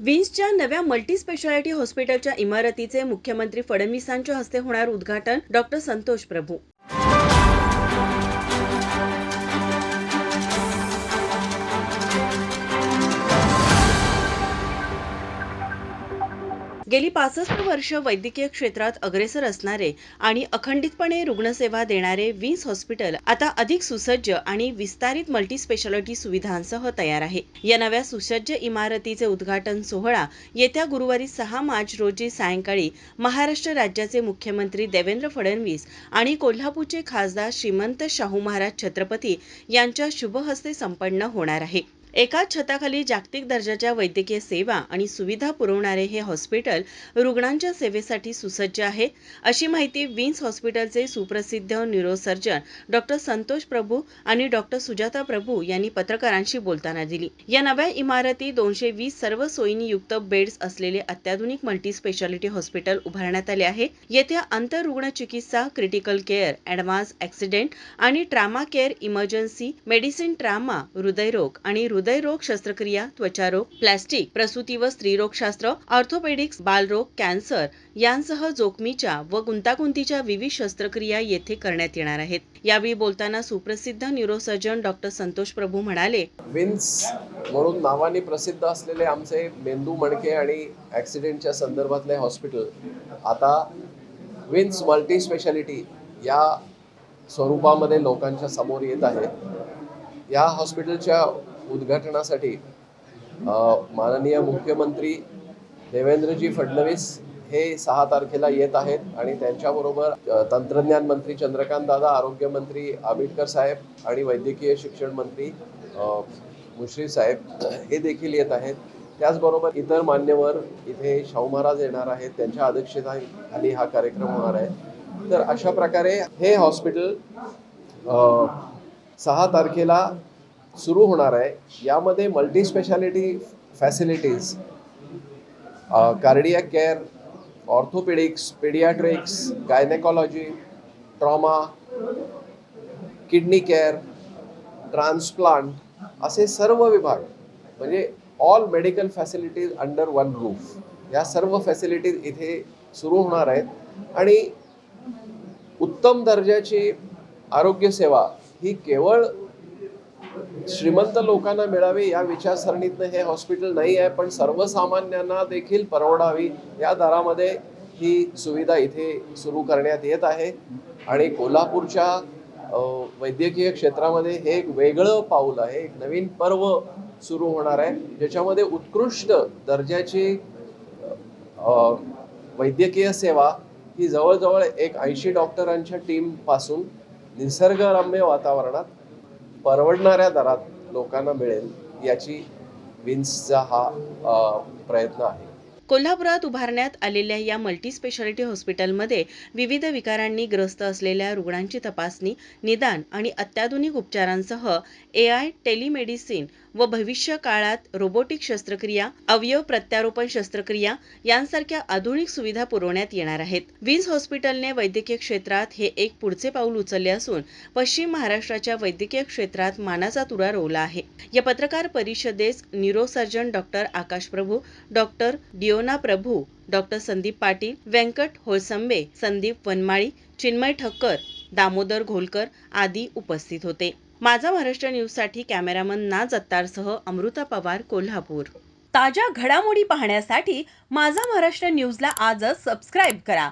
विन्सच्या नव्या multi speciality हॉस्पिटलच्या इमारतीचे मुख्यमंत्री फडणवीसांच्या हस्ते होणार उद्घाटन डॉक्टर संतोष प्रभू. गेली पासष्ट वर्ष वैद्यकीय क्षेत्रात अग्रेसर असणारे आणि अखंडितपणे रुग्णसेवा देणारे विन्स हॉस्पिटल आता अधिक सुसज्ज आणि विस्तारित मल्टी स्पेशालिटी सुविधांसह तयार आहे. या नव्या सुसज्ज इमारतीचे उद्घाटन सोहळा येत्या गुरुवारी सहा मार्च रोजी सायंकाळी महाराष्ट्र राज्याचे मुख्यमंत्री देवेंद्र फडणवीस आणि कोल्हापूरचे खासदार श्रीमंत शाहू महाराज छत्रपती यांच्या शुभहस्ते संपन्न होणार आहे. एकाच छताखाली जागतिक दर्जाच्या वैद्यकीय सेवा आणि सुविधा पुरवणारे हे हॉस्पिटल रुग्णांच्या सेवेसाठी सुसज्ज आहे. अशी माहिती विन्स हॉस्पिटलचे सुप्रसिद्ध न्यूरोसर्जन डॉक्टर संतोष प्रभू आणि डॉक्टर सुजाता प्रभू यांनी पत्रकारांशी बोलताना दिली. या नव्या इमारती दोनशे वीस सर्व सोयींनी युक्त बेड्स असलेले अत्याधुनिक मल्टी स्पेशालिटी हॉस्पिटल उभारण्यात आले आहे. येथे आंतररुग्ण चिकित्सा क्रिटिकल केअर ॲडव्हान्स ॲक्सिडेंट आणि trauma care emergency medicine trauma हृदयरोग आणि हृदयरोग शस्त्रक्रिया त्वचारोग प्लॅस्टिक प्रसूती व स्त्रीरोगशास्त्र ऑर्थोपेडिक्स बालरोग कॅन्सर यांसह जोखमीच्या व गुंतागुंतीच्या विविध शस्त्रक्रिया येथे करण्यात येणार आहेत. यावेळी बोलताना सुप्रसिद्ध न्यूरोसर्जन डॉक्टर संतोष प्रभू म्हणाले विन्स म्हणून नावाने प्रसिद्ध असलेले आमचे मेंदू मणके आणि ॲक्सिडेंटच्या संदर्भातले हॉस्पिटल. आता विन्स मल्टी स्पेशालिटी या स्वरूपामध्ये लोकांच्या समोर येत आहे. या हॉस्पिटलच्या उद्घाटनासाठी माननीय मुख्यमंत्री देवेंद्रजी फडणवीस हे सहा तारखेला येत आहेत आणि त्यांच्याबरोबर तंत्रज्ञान मंत्री चंद्रकांत दादा आरोग्यमंत्री आंबेडकर साहेब आणि वैद्यकीय शिक्षण मंत्री मुश्रीफ साहेब हे देखील येत आहेत. त्याचबरोबर इतर मान्यवर इथे शाहू महाराज येणार आहेत त्यांच्या अध्यक्षतेखाली हा कार्यक्रम होणार आहे. तर अशा प्रकारे हे हॉस्पिटल सहा तारखेला सुरू होणार आहे. यामध्ये multi speciality facilities cardiac care orthopaedics paediatrics gynaecology trauma kidney care transplant असे सर्व विभाग म्हणजे all medical facilities under one roof या सर्व फॅसिलिटीज इथे सुरू होणार आहेत. आणि उत्तम दर्जाची आरोग्यसेवा ही केवळ श्रीमंत लोकांना मिळावी या विचारसरणीतनं हे हॉस्पिटल नाही आहे पण सर्वसामान्यांना देखील परवडावी या दरामध्ये ही सुविधा इथे सुरू करण्यात येत आहे. आणि कोल्हापूरच्या वैद्यकीय क्षेत्रामध्ये हे एक वेगळं पाऊल आहे एक नवीन पर्व सुरू होणार आहे ज्याच्यामध्ये उत्कृष्ट दर्जाची वैद्यकीय सेवा ही जवळजवळ एक ऐंशी डॉक्टरांच्या टीमपासून निसर्गरम्य वातावरणात परवडणाऱ्या दरात लोकांना मिळेल याची विन्सचा हा प्रयत्न आहे. कोल्हापुरात उभारण्यात आलेल्या या मल्टी स्पेशालिटी हॉस्पिटलमध्ये विविध विकारांनी ग्रस्त असलेल्या रुग्णांची तपासणी निदान आणि अत्याधुनिक उपचारांसह ए आय टेलिमेडिसिन व भविष्य काळात रोबोटिक शस्त्रक्रिया अवयव प्रत्यारोपण शस्त्रक्रिया यांसारख्या आधुनिक सुविधा पुरवण्यात येणार आहेत. विन्स हॉस्पिटलने वैद्यकीय क्षेत्रात हे एक पुढचे पाऊल उचलले असून पश्चिम महाराष्ट्राच्या वैद्यकीय क्षेत्रात मानाचा तुरा रोवला आहे. या पत्रकार परिषदेस neurosurgeon doctor Akash Prabhu doctor Diona Prabhu doctor Sandeep Patil Venkat Holsambe Sandeep Vanmali Chinmay Thakkar Damodar Gholkar आदी उपस्थित होते. माझा महाराष्ट्र न्यूजसाठी कॅमेरामन ना जत्तारसह अमृता पवार कोल्हापूर. ताज्या घडामोडी पाहण्यासाठी माझा महाराष्ट्र न्यूजला आजच सबस्क्राईब करा.